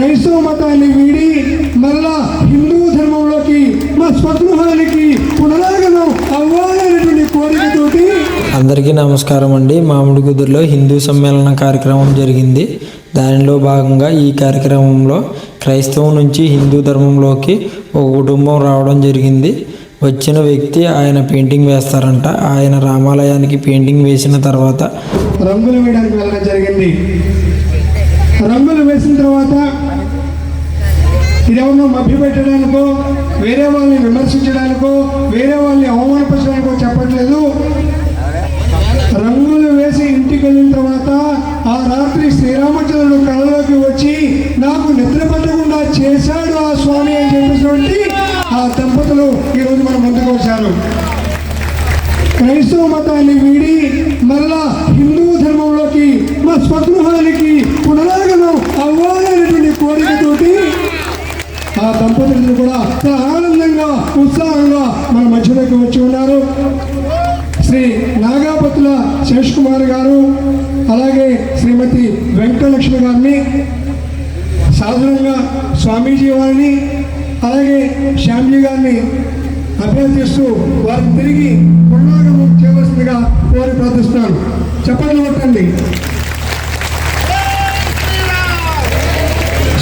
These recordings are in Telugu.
క్రైస్తవ మతాన్ని వీడి మరలా హిందూ ధర్మంలోకి మా స్వగృహానికి పునరాగమనం అవ్వాలనేటువంటి కోరికతోటి అందరికీ నమస్కారం అండి. మామిడి కుదురులో హిందూ సమ్మేళన కార్యక్రమం జరిగింది. దానిలో భాగంగా ఈ కార్యక్రమంలో క్రైస్తవం నుంచి హిందూ ధర్మంలోకి ఒక కుటుంబం రావడం జరిగింది. వచ్చిన వ్యక్తి ఆయన పెయింటింగ్ వేస్తారంట. ఆయన రామాలయానికి పెయింటింగ్ వేసిన తర్వాత రంగులు వేయడానికి వెళ్ళడం జరిగింది. రంగులు వేసిన తర్వాత ఇదేమన్నా మభ్యపెట్టడానికో వేరే వాళ్ళని విమర్శించడానికో వేరే వాళ్ళని అవమానపరచడానికో చెప్పట్లేదు. రంగులు వేసి ఇంటికి వెళ్ళిన తర్వాత ఆ రాత్రి శ్రీరామచంద్రుడు కళలోకి వచ్చి నాకు నిద్ర పట్టకుండా చేశాడు ఆ స్వామి అని చెప్పేటువంటి ఆ దంపతులు ఈరోజు మనం ముందుకు వచ్చారు. క్రైస్తవ మతాన్ని వీడి మరలా హిందూ ధర్మంలోకి మా స్వగృహానికి పునరాగమనం అవ్వాలనేటువంటి కోరికతోటి దంపతులను కూడా చాలా ఆనందంగా ఉత్సాహంగా మన మధ్యలోకి వచ్చి ఉన్నారు. శ్రీ నాగాపతుల శేష్ కుమార్ గారు అలాగే శ్రీమతి వెంకటలక్ష్మి గారిని సాధారణంగా స్వామీజీ వారిని అలాగే శ్యామ్జీ గారిని అభ్యర్థిస్తూ వారిని తిరిగి పునరాగమనం చేయవలసిందిగా కోరి ప్రార్థిస్తున్నాను. చెప్పండి కొట్టండి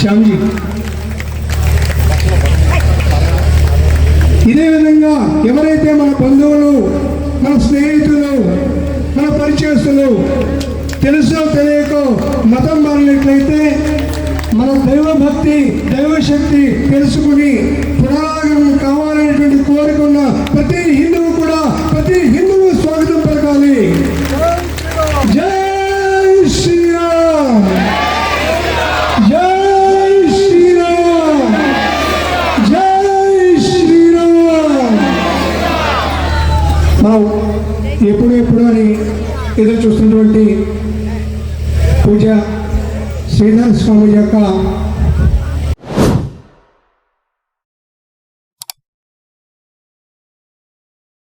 శ్యామ్జీ. ఇదే విధంగా ఎవరైతే మన బంధువులు మన స్నేహితులు మన పరిచయస్తులు తెలుసో తెలియకో మతం మారినట్లయితే మన దైవభక్తి దైవశక్తి తెలుసుకుని పునరాగమనం కావాలనేటువంటి కోరుకున్న ప్రతి ఎప్పుడు అని ఎదురు చూస్తున్నటువంటి పూజ శ్రీధర్ స్వామి యొక్క